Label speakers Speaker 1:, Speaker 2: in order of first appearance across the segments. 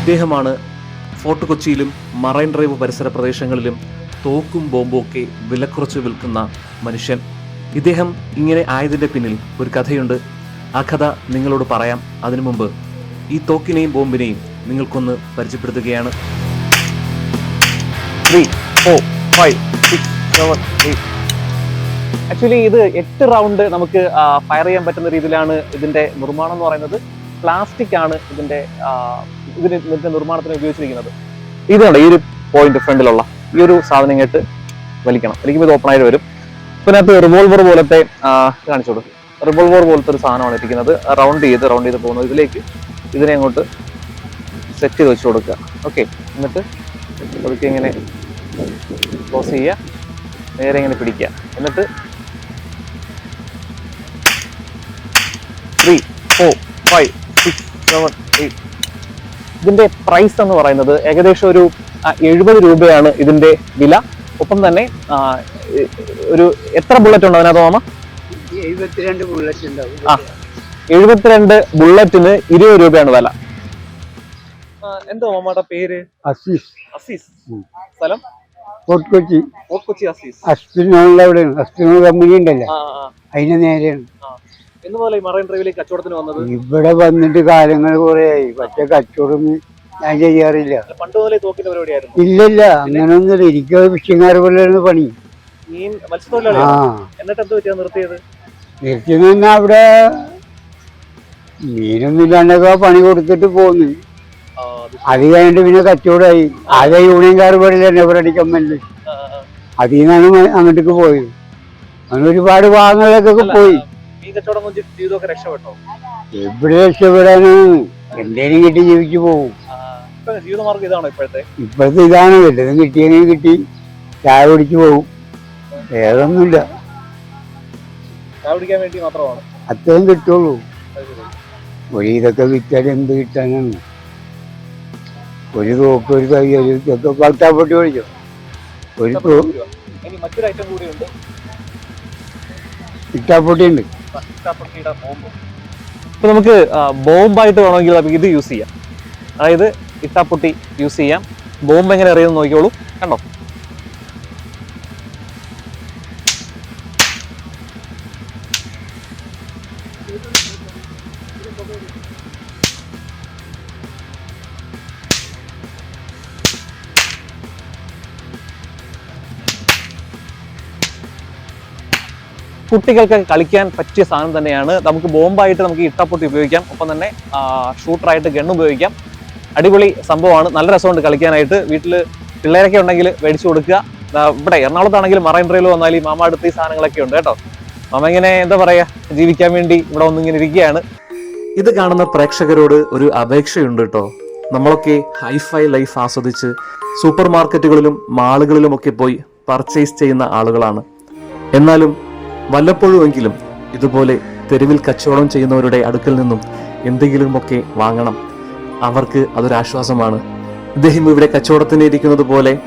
Speaker 1: ഇദ്ദേഹമാണ് ഫോർട്ട് കൊച്ചിയിലും marine drive പരിസര പ്രദേശങ്ങളിലും തോക്കും ബോംബും ഒക്കെ വിലക്കുറച്ച് വിൽക്കുന്ന മനുഷ്യൻ. ഇദ്ദേഹം ഇങ്ങനെ ആയതിന്റെ പിന്നിൽ ഒരു കഥയുണ്ട്. ആ കഥ നിങ്ങളോട് പറയാം. അതിനു മുമ്പ് ഈ തോക്കിനെയും ബോംബിനെയും നിങ്ങൾക്കൊന്ന് പരിചയപ്പെടുത്തുകയാണ്.
Speaker 2: ആക്ച്വലി ഇത് എട്ട് റൗണ്ട് നമുക്ക് ഫയർ ചെയ്യാൻ പറ്റുന്ന രീതിയിലാണ് ഇതിന്റെ നിർമ്മാണം എന്ന് പറയുന്നത്. പ്ലാസ്റ്റിക് ആണ് ഇതിന്റെ ഇതിന് ഇതിന്റെ നിർമ്മാണത്തിന് ഉപയോഗിച്ചിരിക്കുന്നത്. ഇത് കണ്ടോ ഈ ഒരു പോയിന്റ് ഫ്രണ്ടിലുള്ള ഈ ഒരു സാധനം ഇങ്ങോട്ട് വലിക്കണം. വലിക്കുമ്പോൾ ഇത് ഓപ്പൺ ആയിട്ട് വരും. പിന്നെ അത് റിവോൾവർ പോലത്തെ കാണിച്ചു കൊടുക്കും. റിവോൾവർ പോലത്തെ ഒരു സാധനമാണ് ഇരിക്കുന്നത്. റൗണ്ട് ചെയ്ത് റൗണ്ട് ചെയ്ത് പോകുന്നത് ഇതിലേക്ക് ഇതിനെ അങ്ങോട്ട് സെറ്റ് ചെയ്ത് വെച്ച് കൊടുക്കുക. ഓക്കെ എന്നിട്ട് അതൊക്കെ ഇങ്ങനെ ക്ലോസ് ചെയ്യുക. നേരെ ഇങ്ങനെ പിടിക്കുക. എന്നിട്ട് ത്രീ ഫോർ ഫൈവ് ഇതിന്റെ പ്രൈസ് എന്ന് പറയുന്നത് ഏകദേശം ഒരു എഴുപത് രൂപയാണ് ഇതിന്റെ വില. ഒപ്പം തന്നെ ഒരു എത്ര ബുള്ളറ്റ് ഉണ്ട് അതിനകത്ത് മാമ?
Speaker 3: എഴുപത്തിരണ്ട് ബുള്ളറ്റ് ഉണ്ടാവും.
Speaker 2: ആ എഴുപത്തിരണ്ട് ബുള്ളറ്റിന് ഇരുപത് രൂപയാണ് വില. എന്തോ മാമയുടെ പേര്?
Speaker 3: അസീസ്.
Speaker 2: അസീസ്. സ്ഥലം?
Speaker 3: കൊച്ചി
Speaker 2: കൊച്ചി അസീസ്.
Speaker 3: അസ്പിനോളിൽ അവിടെയാണ്. അസ്പിനോൾ കമ്പനി ഉണ്ടല്ലോ അതിന് നേരെയാണ്.
Speaker 2: എന്ന് പോലെ മറൈൻ ഡ്രൈവിലേക്ക് കച്ചവടത്തിന് വന്നത്?
Speaker 3: ഇവിടെ വന്നിട്ട് കാലങ്ങൾ കുറേയായി പക്ഷെ കച്ചവടം ഞാൻ ചെയ്യാറില്ല.
Speaker 2: ഇല്ലല്ല പണ്ട് മുതലേ തോക്കിന്റെ പരിപാടിയായിരുന്നു
Speaker 3: ഇല്ലല്ല അങ്ങനൊന്നുമില്ല. എനിക്ക് പോലെയാണ് പണി.
Speaker 2: മീൻ
Speaker 3: ആ.
Speaker 2: മത്സ്യത്തൊഴിലാളിയാണ് എന്നിട്ട് എന്ത് പറ്റിയാ നിർത്തിയത്?
Speaker 3: നിർത്തിന്ന് തന്നെ അവിടെ മീനൊന്നും ഇല്ലാണ്ടൊക്കെ പണി കൊടുത്തിട്ട് പോന്നു.
Speaker 2: ആ, അത്
Speaker 3: അത് കഴിഞ്ഞിട്ട് പിന്നെ കച്ചവടമായി ആകെ യൂണിയൻകാർ പാടില്ല നെവറടി കമ്മലിൽ
Speaker 2: ആ, ആ.
Speaker 3: അതിൽ നിന്നാണ് അങ്ങോട്ടേക്ക് പോയത്. അങ്ങനെ ഒരുപാട് ഭാഗങ്ങളിലേക്കൊക്കെ പോയി.
Speaker 2: കച്ചവടം കൊണ്ട് ജീവിതമൊക്കെ രക്ഷപ്പെട്ടോ?
Speaker 3: എവിടെ രക്ഷപ്പെടാനാണ് എന്തേലും കിട്ടി ജീവിച്ചു പോകും.
Speaker 2: ഇപ്പൊ ജീവിതമാർഗം ഇതാണോ ഇപ്പോഴത്തെ?
Speaker 3: ഇപ്പോഴത്തെ ഇതാണ് വല്ലതും കിട്ടിയതിനും കിട്ടി ചായ കുടിച്ചു പോകും. വേറൊന്നുമില്ല.
Speaker 2: ചായ കുടിക്കാൻ വേണ്ടി മാത്രമാണ്.
Speaker 3: അത്രയും കിട്ടുള്ളൂ. ഒരു ഇതൊക്കെ വിറ്റാൽ എന്ത് കിട്ടാനാണ്? ഒരു തോക്ക് ഒരു കൈ ഒരു ഇതൊക്കെ കളത്താപ്പൊട്ടി മേടിച്ചോ ഒരു
Speaker 2: മറ്റൊരു ഐറ്റം കൂടിയുണ്ട്
Speaker 3: ഇട്ടാപ്പൊട്ടി ഉണ്ട്
Speaker 2: ഇഷ്ടാപ്പൊട്ടിയുടെ ബോംബ് ഇപ്പൊ നമുക്ക് ബോംബായിട്ട് വേണമെങ്കിൽ നമുക്ക് ഇത് യൂസ് ചെയ്യാം. അതായത് ഇട്ടാപ്പൊട്ടി യൂസ് ചെയ്യാം. ബോംബ് എങ്ങനെ അറിയുമെന്ന് നോക്കിയോളൂ കണ്ടോ? കുട്ടികൾക്ക് കളിക്കാൻ പറ്റിയ സാധനം തന്നെയാണ്. നമുക്ക് ബോംബായിട്ട് നമുക്ക് ഇട്ടപ്പൊട്ടി ഉപയോഗിക്കാം. ഒപ്പം തന്നെ ഷൂട്ടറായിട്ട് ഗണ്ണ് ഉപയോഗിക്കാം. അടിപൊളി സംഭവമാണ്. നല്ല രസമുണ്ട് കളിക്കാനായിട്ട്. വീട്ടിൽ പിള്ളേരൊക്കെ ഉണ്ടെങ്കിൽ മേടിച്ചു കൊടുക്കുക. ഇവിടെ എറണാകുളത്താണെങ്കിൽ മറൈൻ ഡ്രൈവിൽ വന്നാൽ ഈ മാമ അടുത്ത് ഈ സാധനങ്ങളൊക്കെ ഉണ്ട് കേട്ടോ. മാമ ഇങ്ങനെ എന്താ പറയുക ജീവിക്കാൻ വേണ്ടി ഇവിടെ ഒന്നിങ്ങനെ ഇരിക്കുകയാണ്.
Speaker 1: ഇത് കാണുന്ന പ്രേക്ഷകരോട് ഒരു അപേക്ഷയുണ്ട് കേട്ടോ. നമ്മളൊക്കെ ഹൈഫൈ ലൈഫ് ആസ്വദിച്ച് സൂപ്പർ മാർക്കറ്റുകളിലും മാളുകളിലും ഒക്കെ പോയി പർച്ചേസ് ചെയ്യുന്ന ആളുകളാണ്. എന്നാലും വല്ലപ്പോഴുമെങ്കിലും ഇതുപോലെ തെരുവിൽ കച്ചവടം ചെയ്യുന്നവരുടെ അടുക്കൽ നിന്നും എന്തെങ്കിലുമൊക്കെ വാങ്ങണം. അവർക്ക് അതൊരാശ്വാസമാണ്. ഇദ്ദേഹം ഇവിടെ കച്ചവടത്തിന് ഇരിക്കുന്നത് പോലെ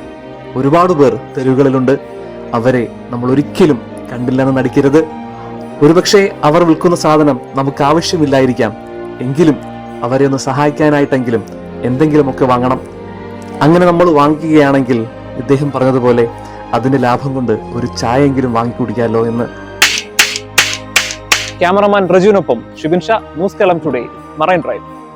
Speaker 1: ഒരുപാട് പേർ തെരുവുകളിലുണ്ട്. അവരെ നമ്മൾ ഒരിക്കലും കണ്ടില്ലെന്ന് നടിക്കരുത്. ഒരുപക്ഷെ അവർ വിൽക്കുന്ന സാധനം നമുക്ക് ആവശ്യമില്ലായിരിക്കാം. എങ്കിലും അവരെ ഒന്ന് സഹായിക്കാനായിട്ടെങ്കിലും എന്തെങ്കിലുമൊക്കെ വാങ്ങണം. അങ്ങനെ നമ്മൾ വാങ്ങിക്കുകയാണെങ്കിൽ ഇദ്ദേഹം പറഞ്ഞതുപോലെ അതിന്റെ ലാഭം കൊണ്ട് ഒരു ചായയെങ്കിലും വാങ്ങിക്കുടിക്കാമല്ലോ എന്ന്.
Speaker 2: ക്യാമറമാൻ റജുവിനൊപ്പം ഷിബിൻ ന്യൂസ് കേളം ടുഡേ മറൈൻ ഡ്രൈവ്.